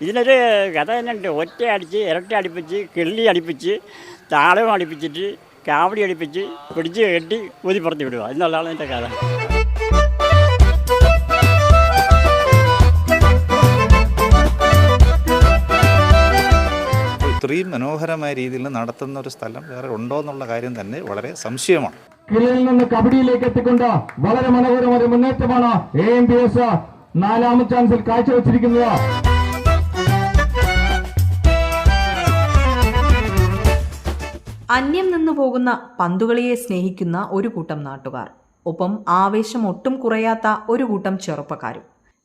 ഇതിനൊരു കഥ തന്നെയുണ്ട്. ഒറ്റ അടിച്ച് ഇരട്ട അടുപ്പിച്ച് കിള്ളി അടുപ്പിച്ച് താളവും അടുപ്പിച്ചിട്ട് കാവടി അടുപ്പിച്ച് പിടിച്ച് കെട്ടി ഊതിപ്പുറത്ത് വിടുക. എന്നുള്ളതാണ് എന്റെ കഥ. ഇത്രയും മനോഹരമായ രീതിയിൽ നടത്തുന്ന ഒരു സ്ഥലം വേറെ ഉണ്ടോ എന്നുള്ള കാര്യം തന്നെ വളരെ സംശയമാണ്. കിളിയിൽ നിന്ന് കബഡിയിലേക്ക് എത്തിക്കൊണ്ട് വളരെ മനോഹരമായ മുന്നേറ്റമാണ് എ എം ബി എസ് നാലാമത്തെ ചാൻസിൽ കാഴ്ചവെച്ചിരിക്കുന്നത്. അന്യം നിന്നു പോകുന്ന പന്തുകളിയെ സ്നേഹിക്കുന്ന ഒരു കൂട്ടം നാട്ടുകാർ. ഒപ്പം ആവേശം ഒട്ടും കുറയാത്ത ഒരു കൂട്ടം ചെറുപ്പക്കാരും.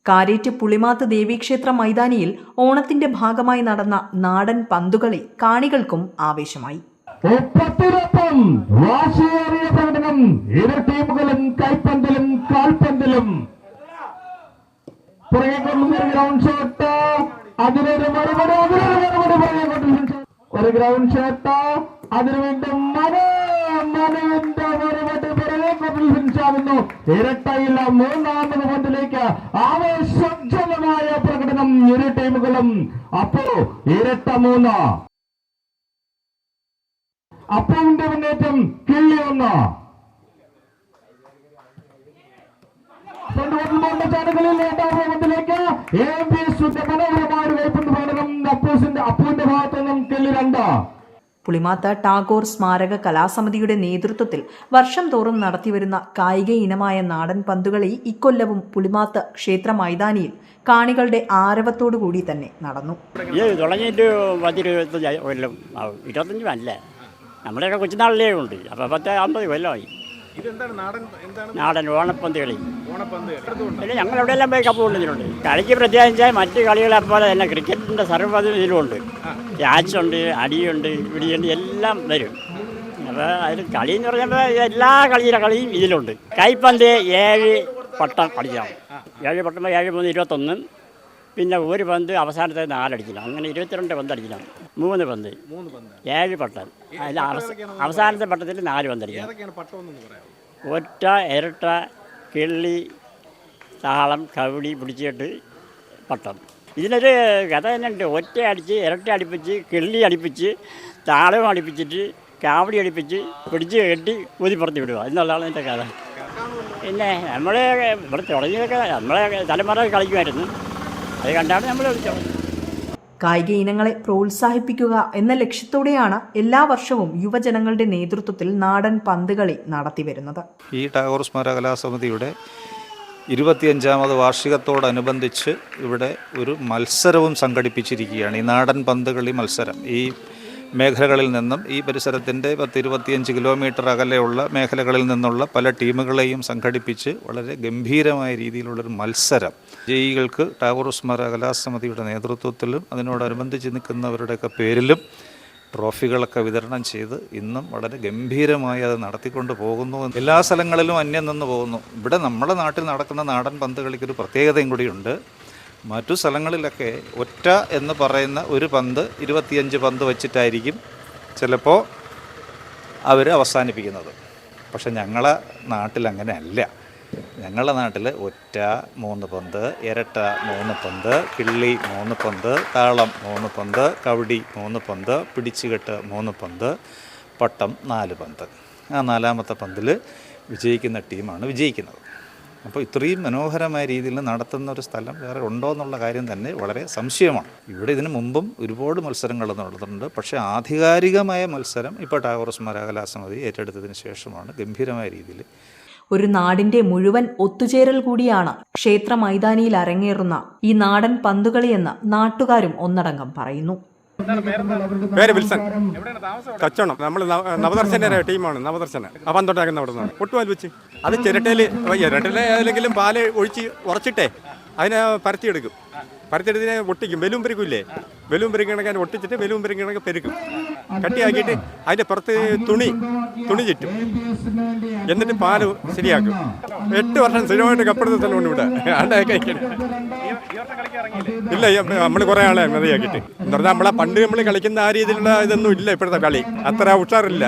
കാരേറ്റ് പുളിമാത്ത് ദേവീക്ഷേത്ര മൈതാനിയിൽ ഓണത്തിന്റെ ഭാഗമായി നടന്ന നാടൻ പന്തുകളി കാണികൾക്കും ആവേശമായി. പുറകെ ഗ്രൗണ്ട് ഷോട്ട് അതിനൊരു മറുപടി ഒരു ഗ്രൗണ്ട് ഷോട്ട് അതിന് വീണ്ടും മന മനുവിന്റെ മറുപടി പുറകെ കൊണ്ടുവന്നു ഇരട്ടയില്ല മൂന്നാമത് പന്തിലേക്ക് ആവേശോജ്വലമായ പ്രകടനം ഇരു ടീമുകളും. അപ്പോ ഇരട്ട മൂന്ന്. അപ്പുവിന്റെ മുന്നേറ്റം കിള്ളി ഒന്ന്. മനോഹരമായ ഒരു വേപ്പിന്റെ പ്രകടനം അപ്പൂസിന്റെ അപ്പുവിന്റെ ഭാഗത്ത് നിന്നും കിള്ളി രണ്ട്. പുളിമാത്ത് ടാഗോർ സ്മാരക കലാസമിതിയുടെ നേതൃത്വത്തിൽ വർഷം തോറും നടത്തിവരുന്ന കായിക ഇനമായ നാടൻ പന്തുകളി ഇക്കൊല്ലവും പുളിമാത്ത ക്ഷേത്ര മൈതാനിയിൽ കാണികളുടെ ആരവത്തോടു കൂടി തന്നെ നടന്നു. നമ്മുടെയൊക്കെ കൊച്ചുനാളിലേ ഉണ്ട്. അപ്പോൾ പത്ത് അമ്പത് കൊല്ലമായി. നാടൻ ഓണപ്പന്ത് കളി പിന്നെ ഞങ്ങൾ എവിടെയെല്ലാം പോയി കപ്പ് കൊണ്ടുവന്നിട്ടുണ്ട് കളിക്ക് പ്രത്യേകിച്ചാൽ മറ്റ് കളികളെ പോലെ തന്നെ ക്രിക്കറ്റിന്റെ സർവതും ഇതിലുണ്ട് ക്യാച്ചുണ്ട് അടിയുണ്ട് പിടിയുണ്ട് എല്ലാം വരും. അപ്പോൾ അതിൽ കളി എന്ന് പറയുമ്പോൾ എല്ലാ കളിയിലെ കളിയും ഇതിലുണ്ട്. കൈപ്പന്ത് ഏഴ് പട്ടം കളിക്കണം. ഏഴ് പട്ടം ഏഴ് മൂന്ന് ഇരുപത്തൊന്ന്. പിന്നെ ഒരു പന്ത് അവസാനത്തെ നാലടിക്കണം അങ്ങനെ ഇരുപത്തിരണ്ട് പന്ത്. അടിച്ചില്ല മൂന്ന് പന്ത്. ഏഴ് പട്ടം. അതിൽ അവസ- അവസാനത്തെ പട്ടത്തിൽ നാല് പന്ത് അടിക്കണം ഒറ്റ ഇരട്ട കിള്ളി താളം കവടി പിടിച്ചിട്ട് പട്ടം. ഇതിനൊരു കഥ തന്നെയുണ്ട്. ഒറ്റ അടിച്ച് ഇരട്ട അടിപ്പിച്ച് കിള്ളി അടിപ്പിച്ച് താളവും അടിപ്പിച്ചിട്ട് കാവടി അടിപ്പിച്ച് പിടിച്ച് കെട്ടി ഊതിപ്പുറത്ത് വിടുക. എന്നുള്ളതാണ് എന്റെ കഥ. പിന്നെ നമ്മളെ ഇവിടെ തുടങ്ങിയതൊക്കെ നമ്മളെ തലമുറ കളിക്കുമായിരുന്നു. അത് കണ്ടാണ് നമ്മൾ കായിക ഇനങ്ങളെ പ്രോത്സാഹിപ്പിക്കുക എന്ന ലക്ഷ്യത്തോടെയാണ് എല്ലാ വർഷവും യുവജനങ്ങളുടെ നേതൃത്വത്തിൽ നാടൻ പന്തുകളി നടത്തിവരുന്നത്. ഈ ടാഗോർ സ്മാരക കലാസമിതിയുടെ ഇരുപത്തിയഞ്ചാമത് വാർഷികത്തോടനുബന്ധിച്ച് ഇവിടെ ഒരു മത്സരവും സംഘടിപ്പിച്ചിരിക്കുകയാണ്. ഈ നാടൻ പന്തുകളി മത്സരം. ഈ മേഖലകളിൽ നിന്നും ഈ പരിസരത്തിന്റെ പത്ത് ഇരുപത്തിയഞ്ച് കിലോമീറ്റർ അകലെയുള്ള മേഖലകളിൽ നിന്നുള്ള പല ടീമുകളെയും സംഘടിപ്പിച്ച് വളരെ ഗംഭീരമായ രീതിയിലുള്ളൊരു മത്സരം. ജയികൾക്ക് ടാഗോർ സ്മാരക കലാസമിതിയുടെ നേതൃത്വത്തിലും അതിനോടനുബന്ധിച്ച് നിൽക്കുന്നവരുടെയൊക്കെ പേരിലും ട്രോഫികളൊക്കെ വിതരണം ചെയ്ത് ഇന്നും വളരെ ഗംഭീരമായി അത് നടത്തിക്കൊണ്ട് പോകുന്നു. എല്ലാ സ്ഥലങ്ങളിലും അന്യം നിന്ന് പോകുന്നു. ഇവിടെ നമ്മുടെ നാട്ടിൽ നടക്കുന്ന നാടൻ പന്ത് കളിക്കൊരു പ്രത്യേകതയും കൂടിയുണ്ട്. മറ്റു സ്ഥലങ്ങളിലൊക്കെ ഒറ്റ എന്ന് പറയുന്ന ഒരു പന്ത് ഇരുപത്തിയഞ്ച് പന്ത് വെച്ചിട്ടായിരിക്കും ചിലപ്പോൾ അവർ അവസാനിപ്പിക്കുന്നത്. പക്ഷെ ഞങ്ങളെ നാട്ടിൽ അങ്ങനെ അല്ല ഞങ്ങളുടെ നാട്ടിൽ ഒറ്റ മൂന്ന് പന്ത് ഇരട്ട മൂന്ന് പന്ത് കിള്ളി മൂന്ന് പന്ത് താളം മൂന്ന് പന്ത് കവടി മൂന്ന് പന്ത് പിടിച്ചുകെട്ട് മൂന്ന് പന്ത് പട്ടം നാല് പന്ത്. ആ നാലാമത്തെ പന്തിൽ വിജയിക്കുന്ന ടീമാണ് വിജയിക്കുന്നത്. അപ്പോൾ ഇത്രയും മനോഹരമായ രീതിയിൽ നടത്തുന്ന ഒരു സ്ഥലം വേറെ ഉണ്ടോ എന്നുള്ള കാര്യം തന്നെ വളരെ സംശയമാണ്. ഇവിടെ ഇതിനു മുമ്പും ഒരുപാട് മത്സരങ്ങൾ നടന്നിട്ടുണ്ട്. പക്ഷേ ആധികാരികമായ മത്സരം ഇപ്പോൾ ടാഗോർ സ്മാരകലാസമിതി ഏറ്റെടുത്തതിന് ശേഷമാണ് ഗംഭീരമായ രീതിയിൽ. ഒരു നാടിന്റെ മുഴുവൻ ഒത്തുചേരൽ കൂടിയാണ് ക്ഷേത്ര മൈതാനിയിൽ അരങ്ങേറുന്ന ഈ നാടൻ പന്തുകളിയെന്ന് നാട്ടുകാരും ഒന്നടങ്കം പറയുന്നു. പേര് വിൽസൺ. കച്ചോണം നമ്മൾ നവദർശന്റെ ടീമാണ് നവദർശന. അപ്പം തൊട്ടാക്കുന്ന അവിടെ നിന്നാണ് ഒട്ടുപാൽ വെച്ച്. അത് ചിരട്ടയിൽ ചിരട്ടയിൽ ഏതെങ്കിലും പാൽ ഒഴിച്ച് ഉറച്ചിട്ടേ അതിനെ പരത്തിയെടുക്കും. പരത്തിയെടുത്തിനെ ഒട്ടിക്കും ബലൂൺ പെരുക്കില്ലേ പെരുക്കി ഒട്ടിച്ചിട്ട് കണക്ക് പെരുക്കും. കട്ടിയാക്കിയിട്ട് അതിന്റെ പുറത്ത് തുണി തുണി ചുറ്റും. എന്നിട്ട് പാൽ ശരിയാക്കും. എട്ട് വർഷം സ്ഥിരമായിട്ട് കപ്പെടുത്ത സ്ഥലമുണ്ട് ഇവിടെ. കഴിക്കണം ഇല്ല നമ്മൾ കുറേ ആളെ മതിയാക്കിയിട്ട്. എന്ന് പറഞ്ഞാൽ നമ്മളെ പണ്ട് നമ്മൾ കളിക്കുന്ന ആ രീതിയിലുള്ള ഇതൊന്നും ഇല്ല ഇപ്പോഴത്തെ കളി. അത്ര ഉഷാറില്ല.